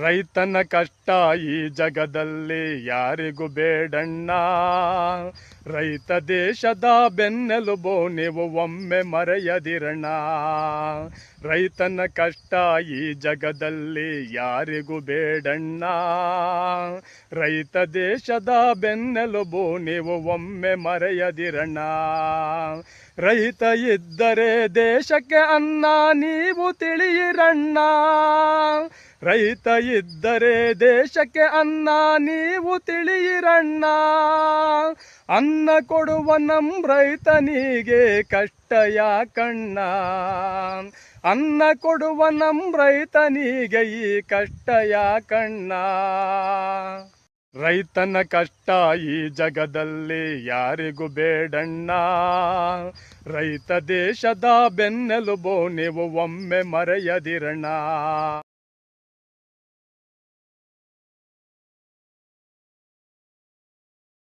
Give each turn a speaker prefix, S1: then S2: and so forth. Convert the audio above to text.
S1: ರೈತನ ಕಷ್ಟ ಈ ಜಗದಲ್ಲಿ ಯಾರಿಗೂ ಬೇಡಣ್ಣ. ರೈತ ದೇಶದ ಬೆನ್ನೆಲುಬು, ನೀವು ಒಮ್ಮೆ ಮರೆಯದಿರಣ್ಣ. ರೈತನ ಕಷ್ಟ ಈ ಜಗದಲ್ಲಿ ಯಾರಿಗೂ ಬೇಡಣ್ಣ. ರೈತ ದೇಶದ ಬೆನ್ನೆಲುಬು, ನೀವು ಒಮ್ಮೆ ಮರೆಯದಿರಣ್ಣ. ರೈತ ಇದ್ದರೆ ದೇಶಕ್ಕೆ ಅನ್ನ, ನೀವು ತಿಳಿಯಿರಣ್ಣ. ರೈತ ಇದ್ದರೆ ದೇಶಕ್ಕೆ ಅನ್ನ, ನೀವು ತಿಳಿಯಿರಣ್ಣ. ಅನ್ನ ಕೊಡುವ ನಮ್ಮ ರೈತನಿಗೆ ಕಷ್ಟ ಯಾಕಣ್ಣ ಅನ್ನ ಕೊಡುವ ನಮ್ಮ ರೈತನಿಗೆ ಈ ಕಷ್ಟ ಯಾಕಣ್ಣ ರೈತನ ಕಷ್ಟ ಈ ಜಗದಲ್ಲಿ ಯಾರಿಗೂ ಬೇಡಣ್ಣ. ರೈತ ದೇಶದ ಬೆನ್ನೆಲುಬು, ನೀವು ಒಮ್ಮೆ ಮರೆಯದಿರಣ್ಣ.